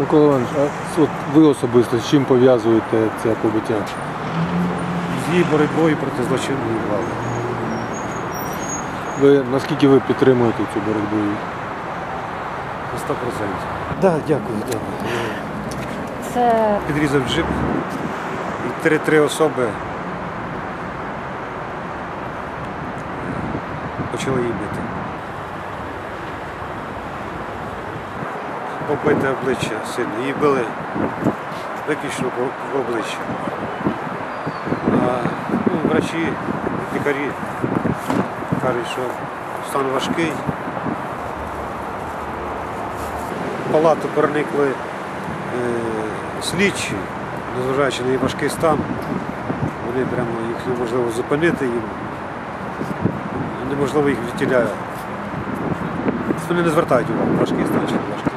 Микола Іванович, а от ви особисто з чим пов'язуєте це побиття? з її боротьбою проти злочинної влади. Ви наскільки ви підтримуєте цю боротьбу? На 100%. Да, дякую, дякую. Це Підрізав джип і три-три особи почали її бити. Побите обличчя сильно. Її били виключно по обличчю. А ну, врачі, лікарі кажуть, що стан важкий. В палату проникли е, слідчі, незважаючи на її важкий стан, вони прямо їх неможливо зупинити їм. Неможливо їх відтіляє. Вони не звертають увагу, важкий стан чи не важкий.